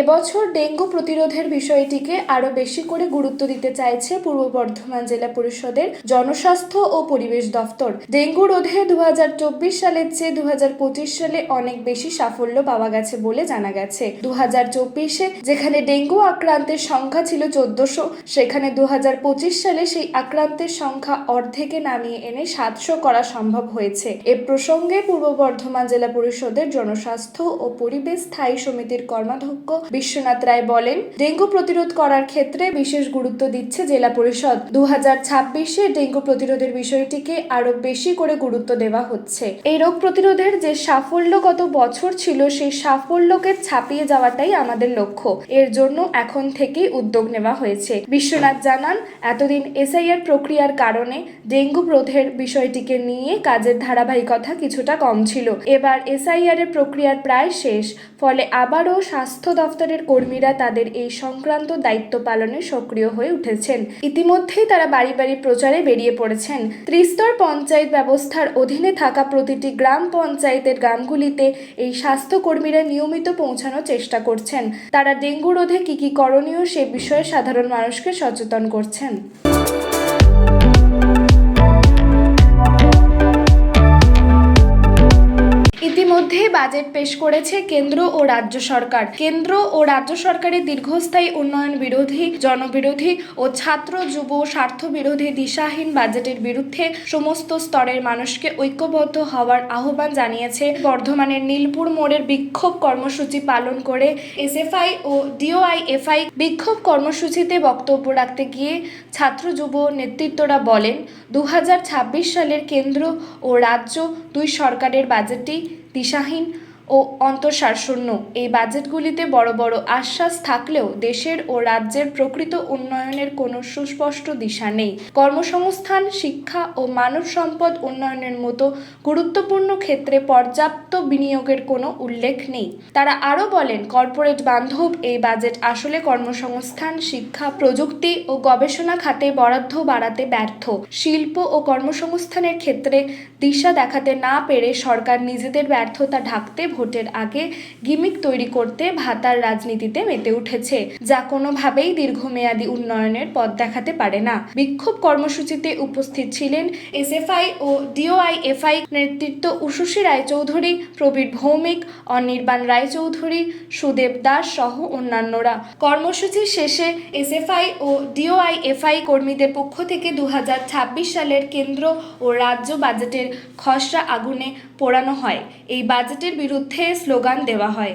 এবছর ডেঙ্গু প্রতিরোধের বিষয়টিকে আরও বেশি করে গুরুত্ব দিতে চাইছে পূর্ব বর্ধমান জেলা পরিষদের জনস্বাস্থ্য ও পরিবেশ দফতর। ডেঙ্গু রোধে দু হাজার চব্বিশ সালের চেয়ে দু হাজার পঁচিশ সালে অনেক বেশি সাফল্য পাওয়া গেছে বলে জানা গেছে। দু যেখানে ডেঙ্গু আক্রান্তের সংখ্যা ছিল চোদ্দশো, সেখানে দু হাজার পঁচিশ সালে সেই আক্রান্তের সংখ্যা অর্ধেকে নামিয়ে এনে সাতশো করা সম্ভব হয়েছে। এ প্রসঙ্গে পূর্ব বর্ধমান জেলা পরিষদের জনস্বাস্থ্য ও পরিবেশ স্থায়ী সমিতির কর্মাধ্যক্ষ বিশ্বনাথ রায় বলেন, ডেঙ্গু প্রতিরোধ করার ক্ষেত্রে বিশেষ গুরুত্ব দিচ্ছে জেলা পরিষদ। দু হাজার ছাব্বিশে ডেঙ্গু প্রতিরোধের বিষয়টিকে আরও বেশি করে গুরুত্ব দেওয়া হচ্ছে। এই রোগ প্রতিরোধের যে সাফল্য গত বছর ছিল, সেই সাফল্যকে ছাপিয়ে যাওয়াটাই আমাদের লক্ষ্য। এর জন্য এখন থেকেই উদ্যোগ নেওয়া হয়েছে। বিশ্বনাথ জানান, এতদিন এসআইআর প্রক্রিয়ার কারণে ডেঙ্গু রোধের বিষয়টিকে নিয়ে কাজের ধারাবাহিকতা কিছুটা কম ছিল। এবার এসআইআর এর প্রক্রিয়ার প্রায় শেষ, ফলে আবারও স্বাস্থ্য দফতরের কর্মীরা তাদের এই সংক্রান্ত দায়িত্ব পালনে সক্রিয় হয়ে উঠেছেন। ইতিমধ্যেই তারা বাড়ি বাড়ি প্রচারে বেরিয়ে পড়েছেন। ত্রিস্তর পঞ্চায়েত ব্যবস্থার অধীনে থাকা প্রতিটি গ্রাম পঞ্চায়েতের গ্রামগুলিতে এই স্বাস্থ্য কর্মীরা নিয়মিত পৌঁছানোর চেষ্টা করছেন। তারা ডেঙ্গু রোধে কি কি করণীয় সে বিষয়ে সাধারণ মানুষকে সচেতন করছেন। বাজেট পেশ করেছে কেন্দ্র ও রাজ্য সরকার। কেন্দ্র ও রাজ্য সরকারের দীর্ঘস্থায়ী উন্নয়ন বিরোধী, জনবিরোধী ও ছাত্র, যুব স্বার্থ বিরোধী দিশাহীন বাজেটের বিরুদ্ধে সমস্ত স্তরের মানুষকে ঐক্যবদ্ধ হওয়ার আহ্বান জানিয়েছে বর্ধমানের নীলপুর মোড়ের বিক্ষোভ কর্মসূচি পালন করে এসএফআই ও ডিওআইএফআই। বিক্ষোভ কর্মসূচিতে বক্তব্য রাখতে গিয়ে ছাত্র, যুব নেতৃত্বরা বলেন দু হাজার ছাব্বিশ সালের কেন্দ্র ও রাজ্য দুই সরকারের বাজেটই দিশাহীন ও অন্তঃসারশূন্য। এই বাজেটগুলিতে বড় বড় আশ্বাস থাকলেও দেশের ও রাজ্যের প্রকৃত উন্নয়নের কোনো সুস্পষ্ট দিশা নেই। কর্মসংস্থান, শিক্ষা ও মানব সম্পদ উন্নয়নের মতো গুরুত্বপূর্ণ ক্ষেত্রে পর্যাপ্ত বিনিয়োগের কোনো উল্লেখ নেই। তারা আরও বলেন, কর্পোরেট বান্ধব এই বাজেট আসলে কর্মসংস্থান, শিক্ষা, প্রযুক্তি ও গবেষণা খাতে বরাদ্দ বাড়াতে ব্যর্থ। শিল্প ও কর্মসংস্থানের ক্ষেত্রে দিশা দেখাতে না পেরে সরকার নিজেদের ব্যর্থতা ঢাকতে ভোটের আগে গিমিক তৈরি করতে ভাতার রাজনীতিতে মেতে উঠেছে, যা কোনোভাবেই দীর্ঘমেয়াদী উন্নয়নের পথ দেখাতে পারে না। বিক্ষোভ কর্মসূচিতে উপস্থিত ছিলেন এসএফআই ও ডিওআইএফআই নেতৃত্ব উষসী রায়চৌধুরী, প্রবীর ভৌমিক, অনির্বাণ রায়চৌধুরী, সুদেব দাস সহ অন্যান্যরা। কর্মসূচি শেষে এসএফআই ও ডিওআইএফআই কর্মীদের পক্ষ থেকে দু হাজার ছাব্বিশ সালের কেন্দ্র ও রাজ্য বাজেটের খসড়া আগুনে পোড়ানো হয়। এই বাজেটের বিরুদ্ধে স্লোগান দেওয়া হয়।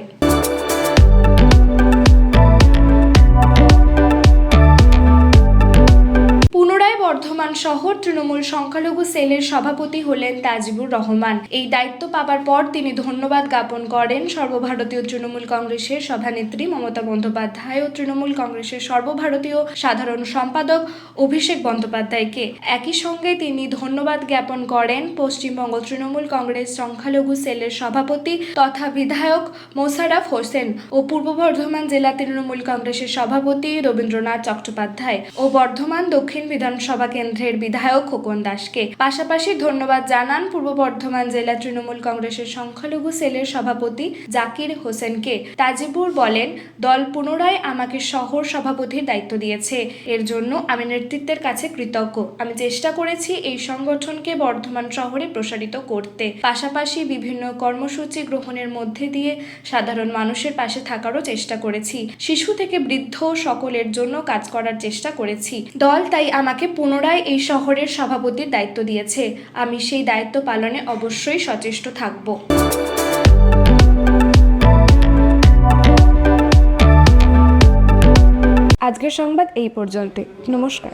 শহর তৃণমূল সংখ্যালঘু সেলের সভাপতি হলেন তাজিবুর রহমান। এই দায়িত্ব পাবার পর তিনি ধন্যবাদ জ্ঞাপন করেন সর্বভারতীয় তৃণমূল কংগ্রেসের সভানেত্রী মমতা বন্দ্যোপাধ্যায় ও তৃণমূল কংগ্রেসের সর্বভারতীয় সাধারণ সম্পাদক অভিষেক বন্দ্যোপাধ্যায়কে। একই সঙ্গে তিনি ধন্যবাদ জ্ঞাপন করেন পশ্চিমবঙ্গ তৃণমূল কংগ্রেস সংখ্যালঘু সেলের সভাপতি তথা বিধায়ক মোশাররফ হোসেন ও পূর্ব বর্ধমান জেলা তৃণমূল কংগ্রেসের সভাপতি রবীন্দ্রনাথ চট্টোপাধ্যায় ও বর্ধমান দক্ষিণ বিধানসভা কেন্দ্রের বিধায়ক খোকন দাসকে। পাশাপাশি ধন্যবাদ জানান পূর্ব বর্ধমান জেলা তৃণমূল কংগ্রেসের সংখ্যালঘু সেলের সভাপতি জাকির হোসেনকে। তাজিবুর বলেন, দল পুনরায় আমাকে শহর সভাপতির দায়িত্ব দিয়েছে। এর জন্য আমি নেতৃত্বের কাছে কৃতজ্ঞ। আমি চেষ্টা করেছি এই সংগঠনকে বর্ধমান শহরে প্রসারিত করতে। পাশাপাশি বিভিন্ন কর্মসূচি গ্রহণের মধ্যে দিয়ে সাধারণ মানুষের পাশে থাকারও চেষ্টা করেছি। শিশু থেকে বৃদ্ধ সকলের জন্য কাজ করার চেষ্টা করেছি। দল তাই আমাকে পুনরায় এই শহরের সভাপতির দায়িত্ব দিয়েছে। আমি সেই দায়িত্ব পালনে অবশ্যই সচেষ্ট থাকব। আজকের সংবাদ এই পর্যন্ত নমস্কার।